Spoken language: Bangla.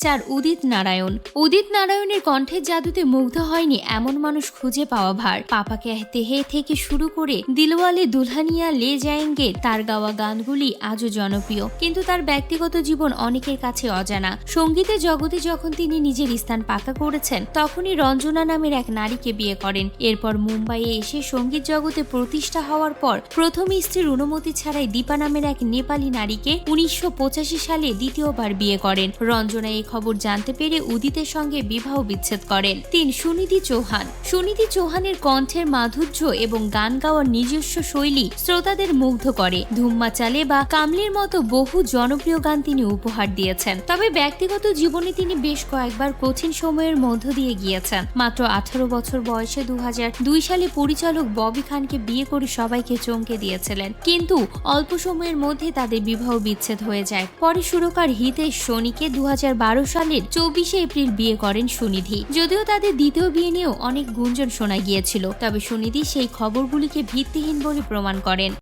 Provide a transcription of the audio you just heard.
চার উদিত নারায়ণ। উদিত নারায়ণের কণ্ঠের জাদুতে মুগ্ধ হয়নি এমন মানুষ খুঁজে পাওয়া ভার। পাপাকে তেহে থেকে শুরু করে দিলওয়ালে দুলহানিয়া লে যায়েঙ্গে তার গাওয়া গানগুলি আজও জনপ্রিয়। কিন্তু তার ব্যক্তিগত জীবন অনেকের কাছে অজানা। সঙ্গীতের জগতে যখন তিনি নিজের স্থান পাকা করেছেন, তখনই রঞ্জনা নামের এক নারীকে বিয়ে করেন। এরপর মুম্বাইয়ে এসে সংগীত জগতে প্রতিষ্ঠা হওয়ার পর প্রথম স্ত্রীর অনুমতি ছাড়াই দীপা নামের এক নেপালি নারীকে উনিশশো পঁচাশি সালে দ্বিতীয়বার বিয়ে করেন। রঞ্জনা খবর জানতে পেরে উদিতের সঙ্গে বিবাহ বিচ্ছেদ করেন। তিন সুনিধি চৌহান। সুনিধি চৌহানের কণ্ঠের মাধুর্য এবং গান গাওয়ার নিজস্ব শৈলী শ্রোতাদের মুগ্ধ করে। ধুম্মা চালে বা কামলির মতো বহু জনপ্রিয় গান তিনি উপহার দিয়েছেন। তবে ব্যক্তিগত জীবনে তিনি বেশ কয়েকবার কঠিন সময়ের মধ্য দিয়ে গিয়েছেন। মাত্র আঠারো বছর বয়সে দু সালে পরিচালক ববি খানকে বিয়ে করে সবাইকে চমকে দিয়েছিলেন। কিন্তু অল্প সময়ের মধ্যে তাদের বিবাহ বিচ্ছেদ হয়ে যায়। পরে সুরকার হিতেশ সোনিকে দু সালের চব্বিশে এপ্রিল বিয়ে করেন সুনিধি। যদিও তাদের দ্বিতীয় বিয়ে নিয়েও অনেক গুঞ্জন শোনা গিয়েছিল, তবে সুনিধি সেই খবরগুলিকে ভিত্তিহীন বলে প্রমাণ করেন।